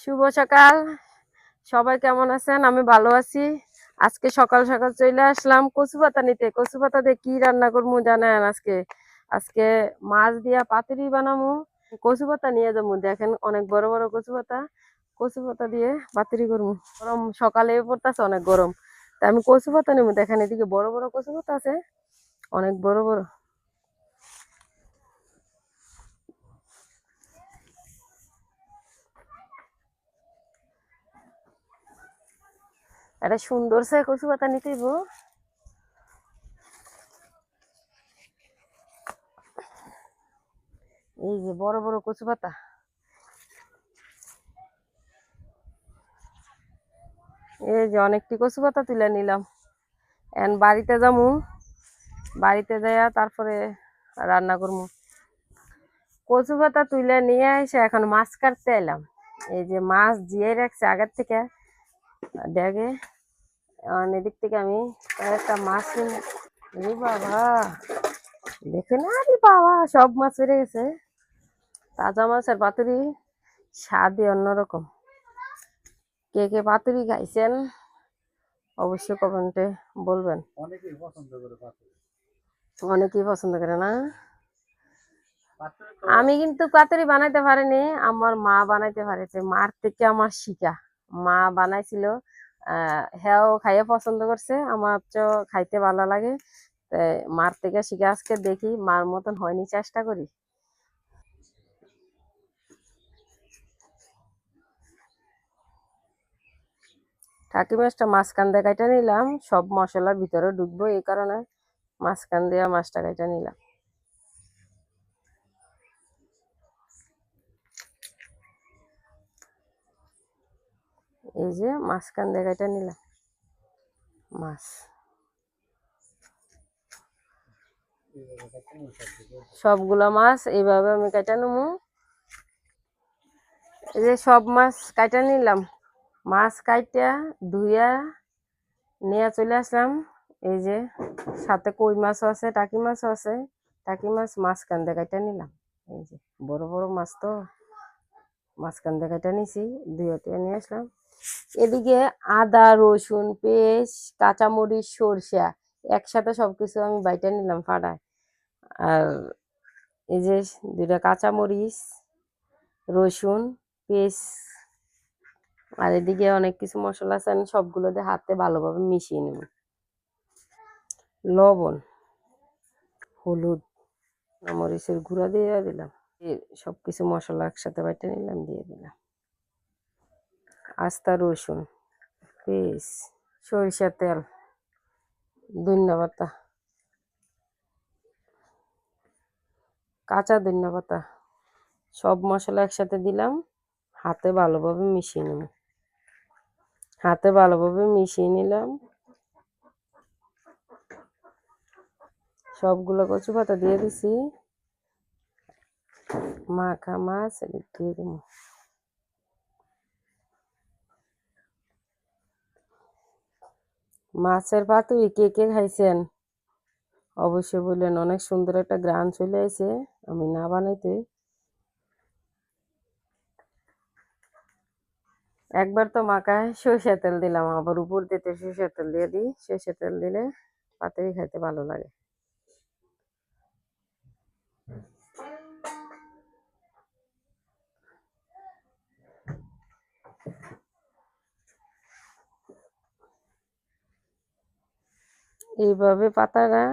শুভ সকাল। সবাই কেমন আছেন? আমি ভালো আছি। আজকে সকাল সকাল চলে আসলাম কচু পাতা নিতে। কচু পাতা দিয়ে কি রান্না করব জানেন আজকে? আজকে মাছ দিয়া পাতুরি বানামু কচু পাতা নিয়ে যাব। দেখেন অনেক বড় বড় কচু পাতা কচু পাতা দিয়ে পাতুরি করব। গরম সকালে পড়তেছে, অনেক গরম। তা আমি কচু পাতা নেব। দেখেন এদিকে বড় বড় কচু পাতা আছে। অনেক বড় বড়। একটা সুন্দর সে কচু পাতা নিতে হইব। এই যে বড় বড় কচু পাতা। এই যে অনেকটি কচু পাতা তুলে নিলাম। এখন বাড়িতে যামু, বাড়িতে যাইয়া তারপরে রান্না করব কচু পাতা তুলে নিয়ে এসে এখন মাছ কাটতে এলাম। এই যে মাছ জিয়ে রাখছে আগের থেকে। দেখে এখন এদিক থেকে আমি একটা মাছ কিনে- বাবা দেখে না আরে বাবা সব মাছ বেড়ে গেছে। তাজা মাছের পাতুরি স্বাদই অন্যরকম। কে কে পাতুরি খাইছেন অবশ্যই কমেন্টে বলবেন। অনেকেই পছন্দ করে পাতুরি। অনেকেই পছন্দ করে না। আমি কিন্তু পাতুরি বানাইতে পারিনি আমার মা বানাইতে পারেছে। মার থেকে আমার শিখা। মা বানাইছিল আহ হ্যাঁ খাইয়ে পছন্দ করছে আমার তো খাইতে ভালো লাগে। মার থেকে শিখে আজকে দেখি, মার মতন হয়নি চেষ্টা করি। টাকি মাছটা মাঝখান দিয়ে কাইটা নিলাম, সব মশলা ভিতরে ঢুকবো এই কারণে মাঝখান দিয়ে মাছটা কাইটা নিলাম। এই যে মাঝখান কাইটা নিলাম। মাছ। সবগুলা মাছ, এইভাবে আমি কাইটা নেব এই যে সব মাছ কাইটা নিলাম। মাছ কাইটা ধুইয়া নিয়ে চলে আসলাম। এই যে সাথে কই মাছও আছে, টাকি মাছও আছে। টাকি মাছ মাঝখান দিয়ে কাইটা নিলাম। এই যে বড় বড় মাছ তো। মাঝখান দিয়ে কাইটা নিছি ধুয়ে নিয়ে আসলাম। এদিকে আদা, রসুন পেঁয়াজ কাঁচামরিচ, সরষা একসাথে সবকিছু আমি বাইটা নিলাম ফাড়ায় আর এই যে দুইটা কাঁচামরিচ, রসুন, পেস্ট আর এদিকে অনেক কিছু মশলা আছে, আমি সবগুলো দিয়ে হাতে ভালোভাবে মিশিয়ে নেব। লবণ, হলুদ মরিচের গুঁড়া দিয়ে দিলাম। সব কিছু মশলা একসাথে বাইটে নিলাম, দিয়ে দিলাম। আস্তা রসুন পেস্ট সরিষার তেল ধনিয়া পাতা কাঁচা ধনিয়া পাতা সব মশলা একসাথে দিলাম, হাতে ভালোভাবে মিশিয়ে নেব হাতে ভালোভাবে মিশিয়ে নিলাম। সবগুলো কচু পাতা দিয়ে দিছি। মাখা মাছ দিয়ে দেবো। মাছের পাতুরি কে কে খাইছেন? অবশ্যই বললেন, অনেক সুন্দর একটা গ্রান চলে আসে আমি না বানাইতে। একবার তো মাকায় সরষের তেল দিলাম, আবার উপর দিতে সরষের তেল দিয়ে দিই, সরষের তেল দিলে পাতুরি খাইতে ভালো লাগে। এইভাবে পাতাটা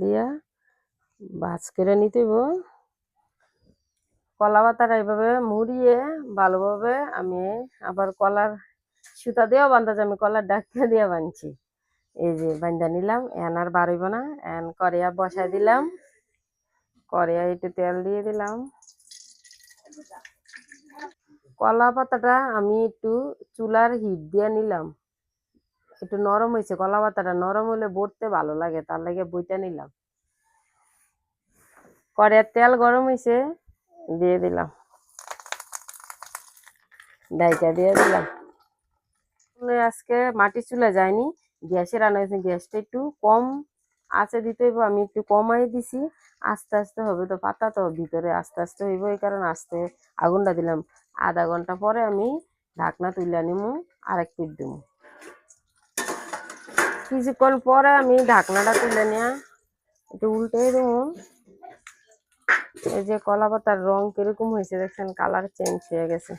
দিয়া ভাজ করে নিতে কলা পাতাটা এইভাবে মুড়িয়ে ভালোভাবে আমি আবার কলার সুতা দিয়েও বান্ধা আমি কলার ডাক্তার দিয়ে বানছি এই যে বান্ধা নিলাম, এন আর বাড়িব না, এন করিয়া বসাই দিলাম, করিয়া একটু তেল দিয়ে দিলাম। কলা পাতাটা আমি একটু চুলার হিট দিয়ে নিলাম। একটু নরম হয়েছে কলা পাতাটা নরম হলে বড়তে ভালো লাগে, তার লাগে বইটা নিলাম। কড়াইয়ের তেল গরম হয়েছে দিয়ে দিলাম। ডাইকা দিয়ে দিলাম। আজকে মাটি চুলা যায়নি, গ্যাসে রান্না হয়েছে, গ্যাসটা একটু কম আছে দিতে হইব, আমি একটু কমাই দিছি, আস্তে আস্তে হবে তো পাতা তো ভিতরে আস্তে আস্তে হইব, এই কারণে আস্তে আগুনটা দিলাম। আধা ঘণ্টা পরে আমি ঢাকনা তুলে নিমু আর এক পিট দিমু। কিছুক্ষণ পরে আমি ঢাকনাটা তুলে নিয়ে একটু উল্টে দেবো। এই যে কলা পাতার রং কীরকম হয়েছে দেখছেন কালার চেঞ্জ হয়ে গেছে।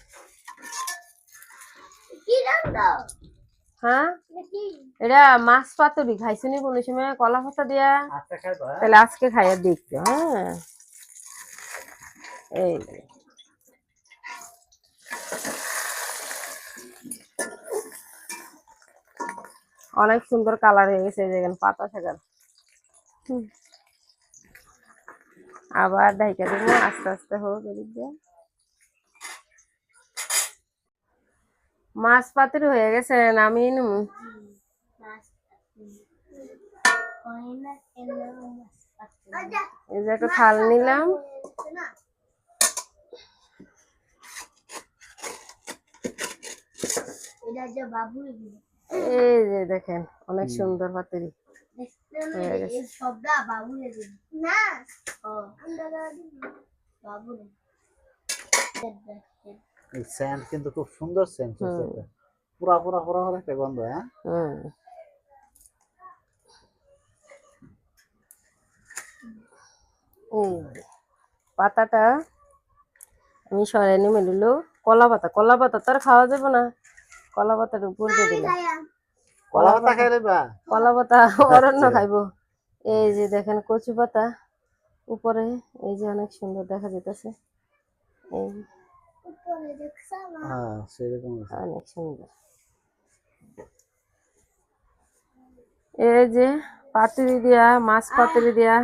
হ্যাঁ? এটা মাছ পাতুরি খাইছুনি কোনো সময় কলা পাতা দিয়া? আচ্ছা হ্যাঁ? তাহলে আজকে খাইয়া দেখতে হ্যাঁ। এই অনেক সুন্দর কালার হয়ে গেছে দেখেন পাতা শাকার আবার ঢাইকা দেবো আস্তে আস্তে হোক এদিক দিয়ে। মাছ পাতুরি হয়ে গেছে নামিয়ে নেব। এই যে একটা থাল নিলাম। এই যে দেখেন অনেক সুন্দর পাতুরি হয়ে গেছে। এই স্যান্ড কিন্তু খুব সুন্দর সেন্ট পুরা পুরা পুরা পুরা একটা গন্ধ হ্যাঁ? হুম। পাতাটা আমি সরাই নিয়ে মেলিল কলা পাতা কলা পাতা তো আর খাওয়া যাবে না। কলা পাতার উপর দিয়ে দিলাম। কলা পাতা খাইলে বা। কলা পাতা অরণ্য খাইবো। এই যে দেখেন কচু পাতা উপরে এই যে অনেক সুন্দর দেখা যেতেছে এই হ্যাঁ সেরকম আছে। অনেক সুন্দর। এই যে পাতুরি দিয়া মাছ পাতুরি দিয়া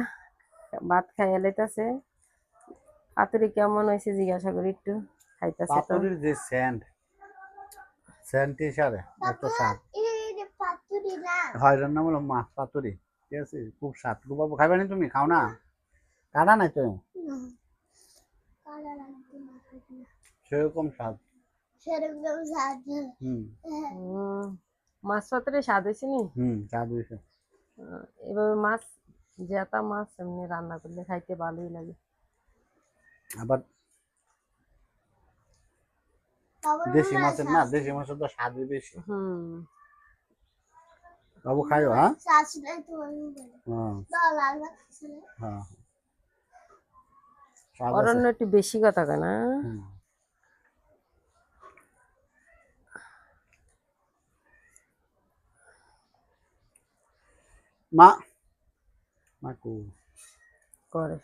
ভাত খাইয়া লাইতাছে। পাতুরি কেমন হয়েছে জিজ্ঞাসা করি একটু খাইতাছে পাতুরির যে স্যান্ড স্বাদ। হয় এটার নাম হলো মাছ পাতুরি। ঠিক আছে খুব স্বাদ। খুব বাবু খাইবে না তুমি? খাও না? কাটা নাই তো সেরকম স্বাদ। হুম। হুম, মাছ পাতুরি স্বাদ হয়েছে নি? হুম স্বাদ হয়েছে। এভাবে মাছ জেতা মাছ এমনি রান্না করলে খাইতে ভালোই লাগে। আবার দেশি মাছের না দেশি মাছের তো স্বাদই বেশি। হুম। বাবু খাইও হ্যাঁ? হ্যাঁ অরণ্য একটু বেশি কথা না? হুম। মা করে।